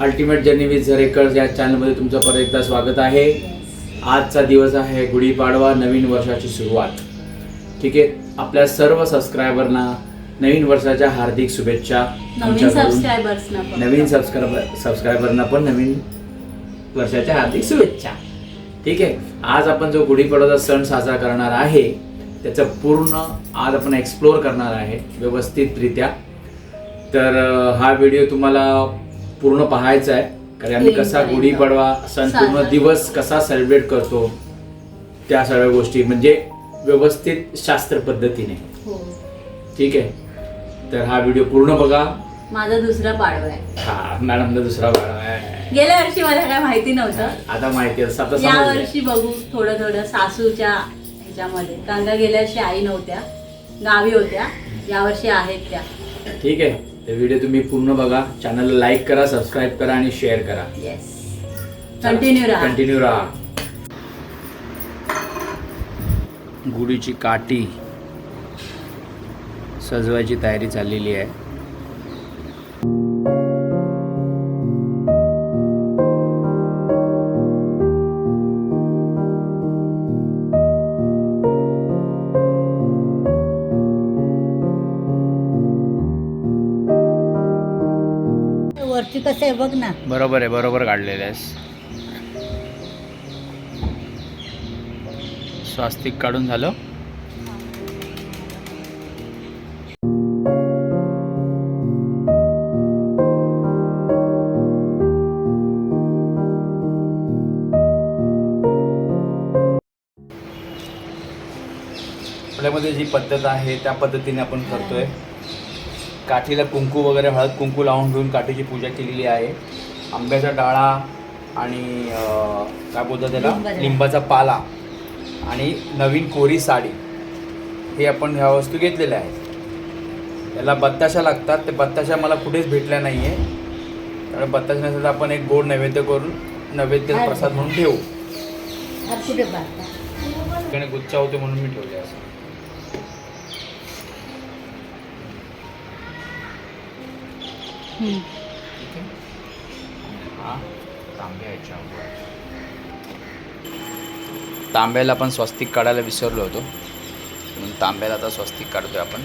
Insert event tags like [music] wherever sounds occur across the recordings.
Ultimate journey with Zarekar या चॅनलमध्ये तुमचं परत एकदा स्वागत आहे. आजचा दिवस आहे गुढीपाडवा नवीन वर्षाची सुरुवात. ठीक आहे? आपल्या सर्व सबस्क्रायबरना नवीन वर्षाच्या हार्दिक शुभेच्छा नवीन आमच्याकडून. सबस्क्रायबर्सना पण. नवीन सबस्क्रायबर सबस्क्रायबरना पण नवीन वर्षाच्या हार्दिक शुभेच्छा. ठीक आहे? आज आपण जो गुढीपाडवाचा सण साजरा करणार आहे त्याचं पूर्ण आज आपण एक्सप्लोअर करणार आहे व्यवस्थितरित्या. तर हा व्हिडिओ तुम्हाला पूर्ण पाहायचा आहे. कारण आम्ही कसा. गुढीपाडवा सण पूर्ण. दिवस कसा सेलिब्रेट करतो त्या सगळ्या गोष्टी. म्हणजे व्यवस्थित शास्त्र पद्धतीने. हो. ठीक आहे? तर हा व्हिडिओ पूर्ण बघा. माझा दुसरा पाडवा आहे. हा मॅडमला दुसरा बाळा आहे. गेल्या वर्षी मला काय माहिती नव्हतं. आता माहिती असं आता या. वर्षी बघू थोडं थोडं सासूच्या ह्याच्यामध्ये. कारण का गेल्या वर्षी आई नव्हत्या गावी होत्या. या वर्षी आहेत त्या. ठीक आहे? तर व्हिडिओ तुम्ही पूर्ण बघा. चॅनलला लाईक करा सबस्क्राईब करा आणि शेअर करा. येस कंटिन्यू राहा. कंटिन्यू राहा. गुढीची काठी सजवायची तयारी चाललेली आहे. वरती कसं आहे बघ ना. बरोबर आहे बरोबर काढलेलं आहेस. स्वास्तिक काढून झालं. आपल्यामध्ये जी पद्धत आहे त्या पद्धतीने आपण करतोय. काठीला कुंकू वगैरे हळद कुंकू लावून घेऊन काठीची पूजा केलेली आहे. आंब्याचा डाळा आणि काय बोलतात त्याला? लिंबाचा. पाला आणि नवीन कोरी साडी. हे आपण ह्या वस्तू घेतलेल्या आहेत. त्याला बत्ताशा लागतात. ते बत्ताशा मला कुठेच भेटल्या नाही आहे कारण बत्ताशा नसेल तर आपण एक गोड नैवेद्य करून नैवेद्य प्रसाद म्हणून ठेवू. ठिकाणी गुच्छा होते म्हणून मी ठेवले असं. ठीक आहे हा तांब्या याच्यावर तांब्याला आपण स्वस्तिक काढायला विसरलो होतो. म्हणून तांब्याला आता स्वस्तिक काढतोय आपण.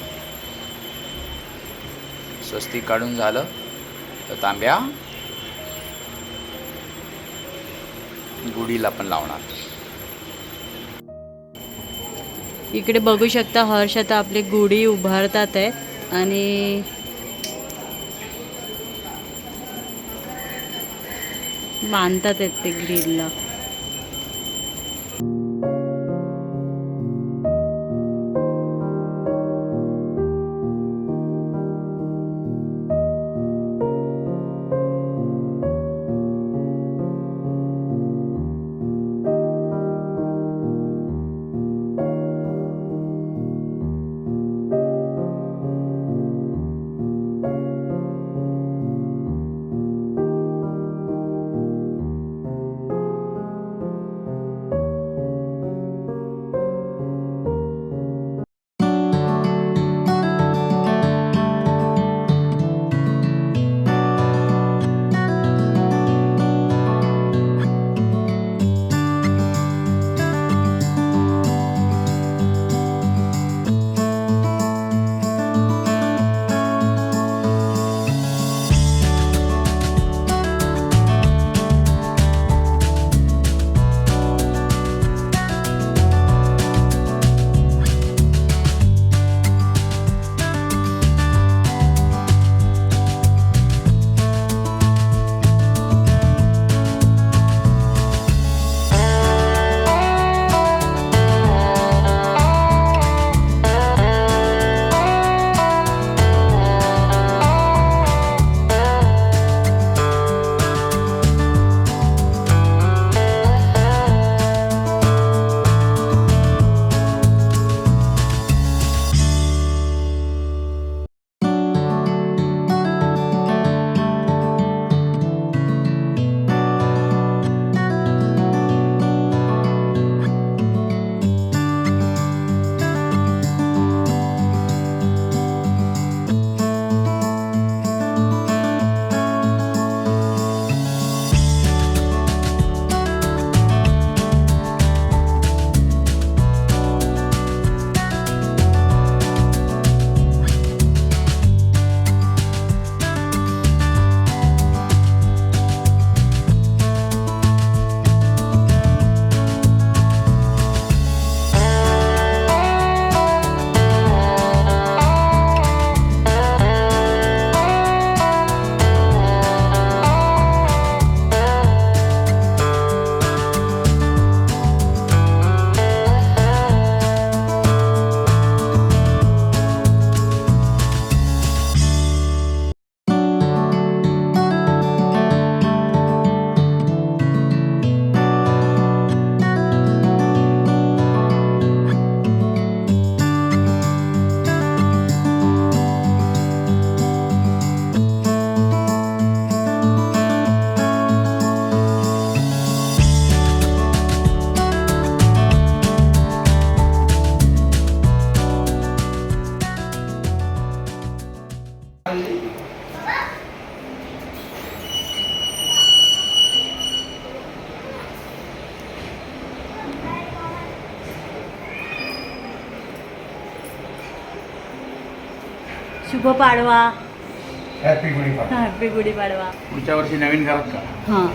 स्वस्तिक काढून झालं तर तांब्या गुढीला पण लावणार. इकडे बघू शकता हर्ष आता आपली गुढी उभारतात आहे आणि बांधतात आहेत ते ग्रीलला. पाडवा. हॅपी गुढीपाडवा. हॅपी गुढीपाडवा. पुढच्या वर्षी नवीन घरात का? हां.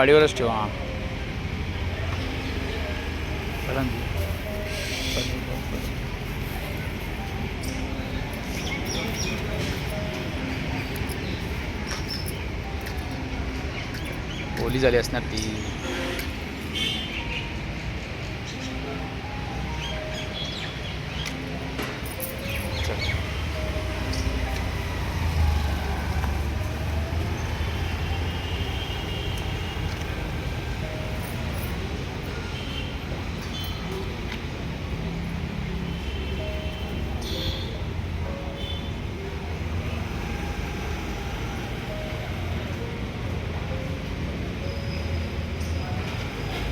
गाडीवरच ठेवा. हां ओली झाली असणार ती.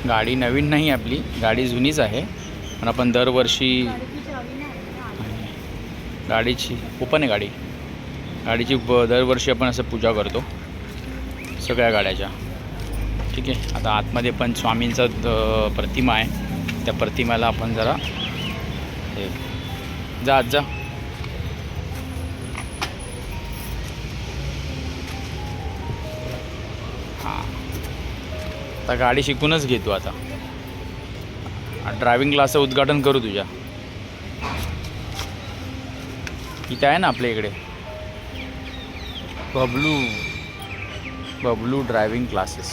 गाडी नवीन नाही आपली गाडी जुनीच आहे. पण आपण दरवर्षी गाडीची ओपन आहे गाडी. गाडीची ब दरवर्षी आपण असं पूजा करतो सगळ्या गाड्याच्या. ठीक आहे आता आतमध्ये पण स्वामींचा प्रतिमा आहे. त्या प्रतिमेला आपण जरा हे जा जा. आता गाडी शिकूनच घेतो आता. ड्रायव्हिंग क्लासचं उद्घाटन करू तुझ्या. इथे आहे ना आपल्या इकडे. बबलू बबलू ड्रायव्हिंग क्लासेस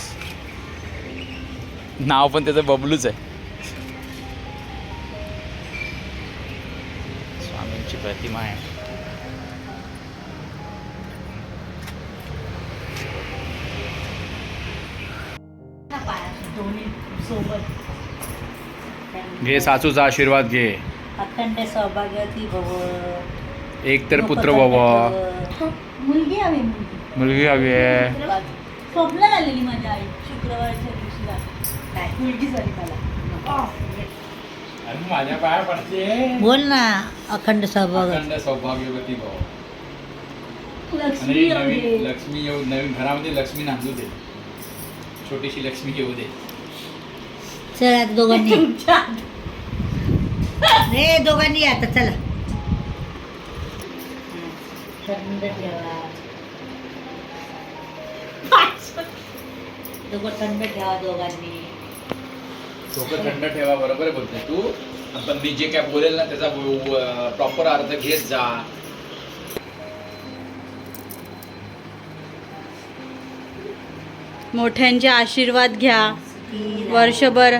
नाव पण त्याचं बबलूच आहे. स्वामींची प्रतिमा आहे. घे सासूचा आशीर्वाद घे. अखंड सौभाग्यवती भव. एक तर पुत्र व्हावा मुलगी हवी मुलगी. हवी आहे. स्वप्न झालेली माझ्या आई शुक्रवारच्या दिवशीला काय? मुलगी झाली मला. माझ्या पाया पडते. बोल ना अखंड सौभाग्य. अखंड सौभाग्यवती भाऊ लक्ष्मी. लक्ष्मी येऊ नवीन घरामध्ये लक्ष्मी नांदू दे. छोटीशी लक्ष्मी येऊ दे. चल दोघांनी. [laughs] रे दोघांनी आता चला. थंड ठेवा थंड ठेवा दोघांनी. डोकं थंड ठेवा बरोबर बोलते तू. पण मी जे काय बोलेल ना त्याचा प्रॉपर अर्थ घेत जा. मोठ्यांचे आशीर्वाद घ्या. वर्षभर.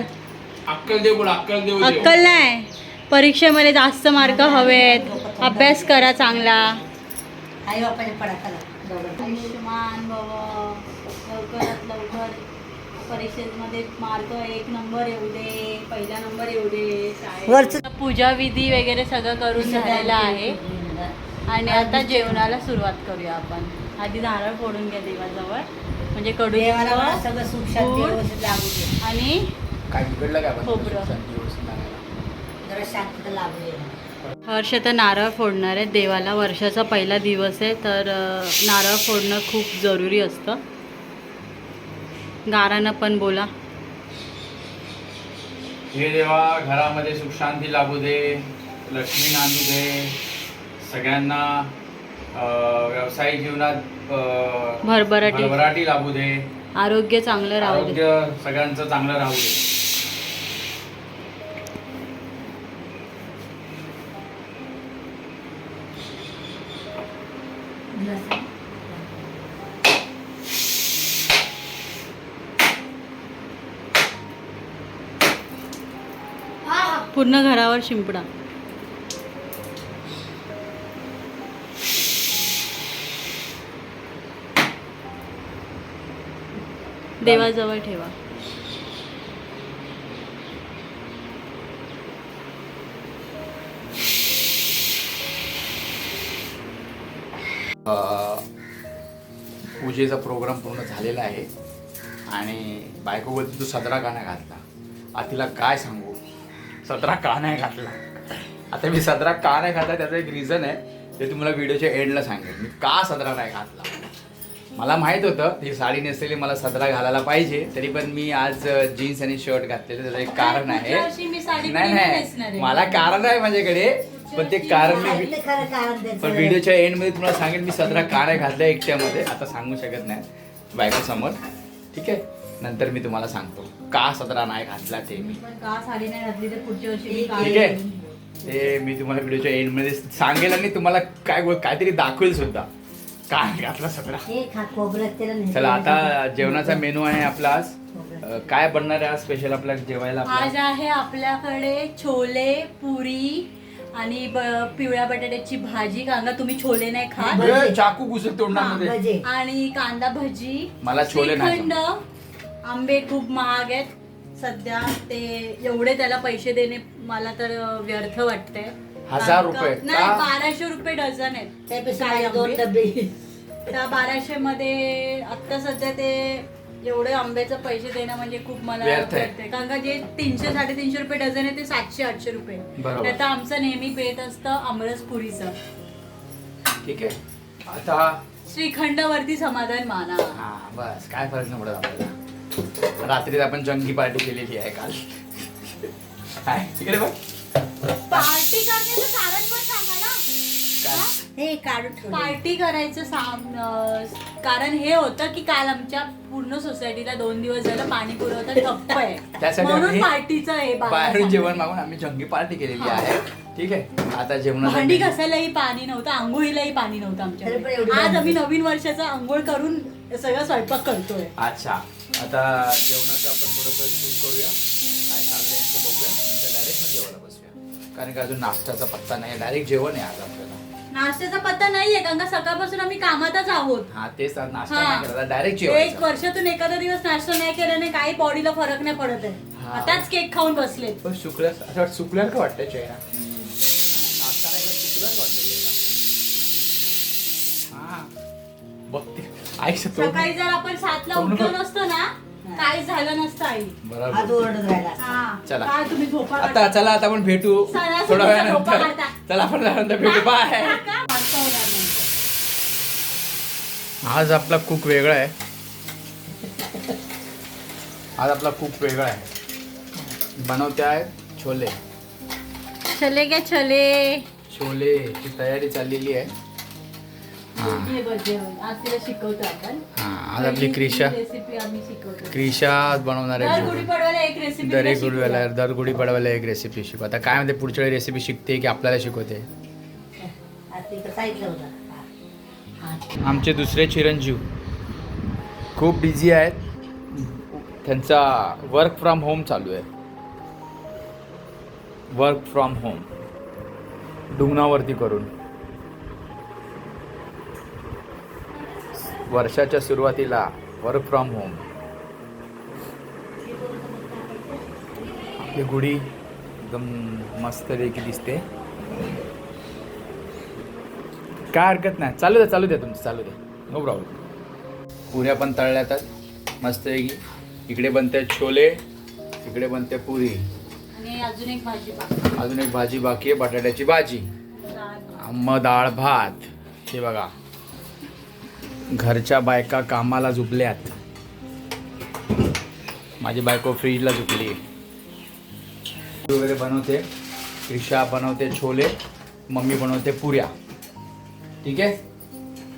अक्कल देव बोल अक्कल देव. अक्कल नाही. परीक्षेमध्ये जास्त मार्क हवेत. अभ्यास करा चांगला. आई बापाने पडा आयुष्यमान भव लवकरात लवकर परीक्षेमध्ये मार्क एक नंबर येऊ दे पहिला नंबर येऊ दे पूजा विधी वगैरे सगळं करून झालेलं आहे. आणि आता जेवणाला सुरुवात करूया आपण. आधी नारळ फोडून घ्या देवाजवळ. म्हणजे देवाला कडू सगळं सुख शांती लागू आणि काय बिघडलं काय खोबरं. जरा शांतता हर्ष तर नारळ फोडणार आहे. देवाला वर्षाचा पहिला दिवस आहे तर नारळ फोडणं खूप जरुरी असतं. गारानं पण बोला. हे देवा घरामध्ये सुख शांती लागू दे लक्ष्मी नांदू दे. सगळ्यांना व्यावसायिक जीवनात भरभराटी. भरभराटी लागू दे. आरोग्य चांगलं राहू दे. आरोग्य सगळ्यांचं चांगलं राहू दे. पूर्ण घरावर शिंपडा. देवाजवळ ठेवा. पूजेचा प्रोग्राम पूर्ण झालेला आहे. आणि बायको बोलते तू सदरा का नाही घातला. आता तिला काय सांगू? सदरा का नाही घातला. आता मी सदरा का नाही घातला त्याचं एक रिझन आहे ते तुम्हाला व्हिडिओच्या एंडला सांगेल मी का सदरा नाही घातला? मला माहीत होतं ती साडी नेसलेली मला सदरा घालायला पाहिजे तरी पण मी आज जीन्स आणि शर्ट घातलेलं त्याचं एक कारण आहे. नाही. नाही. मला कारण आहे माझ्याकडे पण ते कारण मी. पण व्हिडिओच्या एंडमध्ये तुम्हाला सांगेल मी सदरा का नाही घातला एकट्यामध्ये. आता सांगू शकत नाही बायको समोर ठीक आहे? नंतर मी तुम्हाला सांगतो. का सदरा नाही घातला ते मी. पण का साडी नाही घातली तर पुढच्या वर्षी मी ठीक आहे. ते मी तुम्हाला व्हिडिओच्या एंडमध्ये सांगेल आणि तुम्हाला काय काहीतरी दाखवेल सुद्धा. का नाही घातला हे खा नाही. चला आता जेवणाचा मेनू आहे आपला आज. काय बनणार आहे आज स्पेशल आपल्या जेवायला आज आहे आपल्याकडे छोले पुरी आणि पिवळ्या बटाट्याची भाजी. कांदा तुम्ही छोले नाही. ए, चाकू घुसत तोंडामध्ये. भजे. आणि कांदा भजी मला छोले नाही श्रीखंड आंबे खूप महाग आहेत सध्या ते एवढे त्याला पैसे देणे मला तर व्यर्थ वाटते हजार रुपये? नाही का? बाराशे रुपये डझन आहेत त्यापेक्षा काय माझे दोन आंबे? डबे त्या बाराशे मध्ये आता सध्या ते एवढे आंब्याचे पैसे देणं म्हणजे खूप मला व्यर्थ आहे. वाटतंय. कारण का जे तीनशे साडेतीनशे रुपये डझन आहे ते सातशे आठशे रुपये बरोबर. त्यात आमचं नेहमी पेत असतं आमरस पुरीचं ठीक आहे आता श्रीखंडवरती समाधान माना हा बस काय फरक नाही पडत आपल्याला रात्रीत आपण जंगी पार्टी केलेली आहे काल. काय तिकडे बघ. पार्टी करण्याचं कारण पण सांगा ना. हे? काढून ठेवले. पार्टी करायचं अं, कारण हे होतं की काल आमच्या पूर्ण सोसायटीला दोन दिवस झालं पाणी पुरवठा ठप्प आहे. त्यासाठी म्हणून आम्ही पार्टीचं हे बाहेर बाहेरून. जेवण मागून आम्ही जंगी पार्टी केलेली. आहे. ठीक आहे. आता जेवणाचा भांडी menu- घासायलाही पाणी नव्हतं आंघोळीलाही पाणी नव्हतं तरी पण आमच्या आज. आम्ही नवीन वर्षाचा आंघोळ करून सगळं स्वयंपाक करतोय. अच्छा. आता जेवणाचं आपण थोडंसं शूट करूया. काय चाललंय यांचं बघूया. नंतर डायरेक्ट मग जेवायला बसूया. कारण की अजून नाश्त्याचा पत्ता नाही डायरेक्ट जेवण आहे आज आपल्याला. नाश्त्याचा पत्ता नाहीये कारण का सकाळपासून आम्ही कामातच आहोत. हा तेच आज नाश्ता हा. नाही करायला डायरेक्ट एक वर्षातून एखादा दिवस नाश्ता नाही केल्याने काही बॉडीला फरक नाही पडत आहे. हा. आताच केक खाऊन बसले. पण सुकल्या असं वाटतं सुकल्यावर का वाटतं चेहरा? नाश्ता नाही करत सुकल्यावर वाटतं चेहरा? हा. बघते. ऐक सकाळी जर आपण सातला उठलो. नसतो ना काही झालं नसतं आई. हात बरोबर ओरडत राहिला हा. चला. काय तुम्ही झोपा आता चला आता आपण भेटू. सणासुदीचा थोड्या झोपा वेळानंतर. चला आपण त्यानंतर भेटू. बाय काढता. मारता होणार नाही. आज आपला कुक वेगळा आहे. आज आपला कुक वेगळा आहे. बनवते आहे छोले. चले क्या चले छोलेची तयारी चाललेली आहे. आज तिला शिकवतो आपण. हा आज आपली क्रिशा. रेसिपी आम्ही शिकवतो क्रिशा आज बनवणार दर आहे गुढीपाडव्याला एक रेसिपी दर एक दर गुढीपाडव्याला एक रेसिपी शिकव. आता काय म्हणते पुढच्या वेळी रेसिपी शिकते की आपल्याला शिकवते? सांगितलं होतं. हा. आमचे दुसरे चिरंजीव. खूप बिझी आहेत. त्यांचा वर्क फ्रॉम होम चालू आहे. वर्क फ्रॉम होम डुंगणावरती करून. वर्षाच्या सुरुवातीला वर्क फ्रॉम होम आपली गुढी एकदम मस्त देखील दिसते. काय हरकत नाही. चालू द्या चालू द्या तुमचं चालू द्या. नो प्रॉब्लेम पुऱ्या पण तळल्यातात मस्त इकडे बनते छोले इकडे बनते पुरी. अजून एक भाजी बाकी. अजून एक भाजी बाकी आहे बटाट्याची भाजी. मग डाळ भात. हे बघा. घरच्या बायका कामाला झुकल्यात माझी बायको फ्रीजला झुकली वगैरे बनवते ईशा बनवते छोले मम्मी बनवते पुऱ्या. ठीक आहे?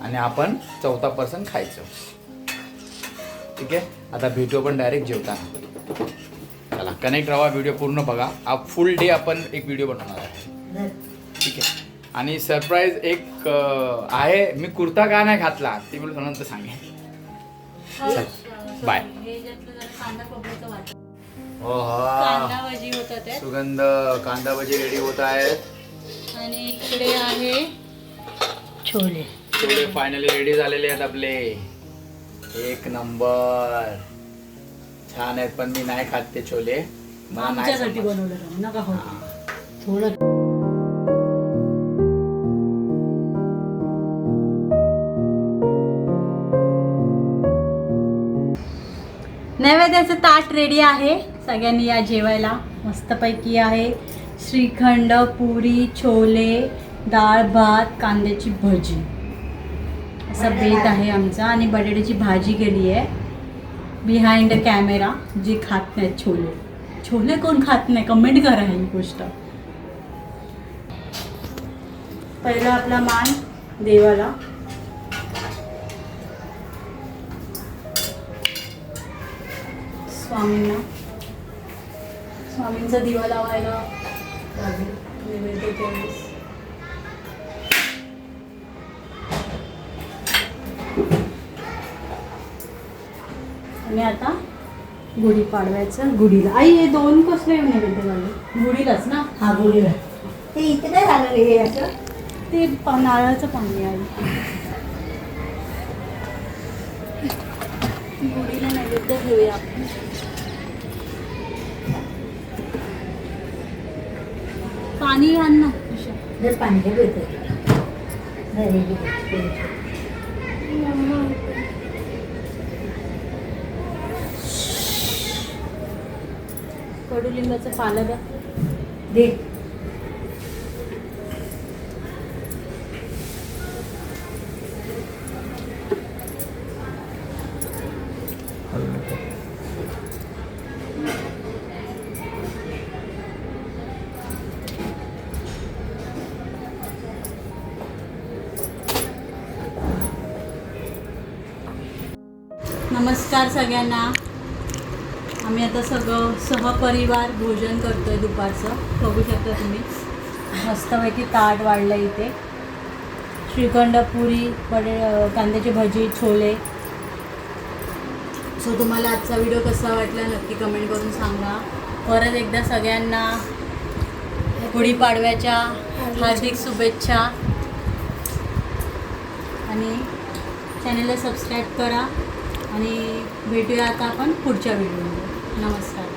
आणि आपण चौथा पर्सन खायचं. ठीक आहे? आता भेटू आपण डायरेक्ट जेवताना. चला कनेक्ट राहा व्हिडिओ पूर्ण बघा. आप फुल डे आपण एक व्हिडिओ बनवणार आहे. ठीक आहे? आणि सरप्राईज एक आहे. मी कुर्ता का नाही घातला? ते मी नंतर सांगेन. बाय. हे सुगंध कांदा भजी रेडी होत आहेत. आणि इकडे आहे छोले. छोले फायनली रेडी झालेले आहेत आपले. एक नंबर. छान आहेत पण मी नाही खात ते छोले. मला नाही. बनवलं नैवेद्याचं ताट रेडी आहे. सगळ्यांनी या जेवायला. मस्तपैकी आहे. श्रीखंड पुरी छोले डाळ भात कांद्याची भजी. असा बेत आहे आमचा आणि बटाट्याची भाजी केली आहे. बिहाइंड कॅमेरा जी खात नाहीत छोले. छोले कोण खात नाही? कमेंट करा ही गोष्ट. पहिला आपला मान देवाला. स्वामींना. स्वामींचा दिवा लावायला लागेल. नैवेद्य त्यावेळेस आणि आता गुढी पाडव्याचं गुढीला. आई हे दोन कसले नैवेद्य लागले गुढीलाच ना? हा बोलूया ते इथे काय झालं रे असं? ते नारळाचं पाणी आहे. गुढीला नैवेद्य घेऊया आपण. पाणी आण ना. जर पाणी घे. कडुलिंबाचं पाला द्या दे नमस्कार सगळ्यांना. आम्ही आता सगळं सहपरिवार भोजन करतोय दुपारचं. बघू शकता तुम्ही. मस्तपैकी ताट वाढलं इथे. श्रीखंड पुरी बडे कांद्याची भजी छोले. सो तुम्हाला आजचा व्हिडिओ कसा वाटला नक्की कमेंट करून सांगा. परत एकदा सगळ्यांना गुढीपाडव्याच्या हार्दिक शुभेच्छा. आणि चॅनलला सबस्क्राईब करा. आणि भेटूया आता आपण पुढच्या व्हिडिओमध्ये. नमस्कार.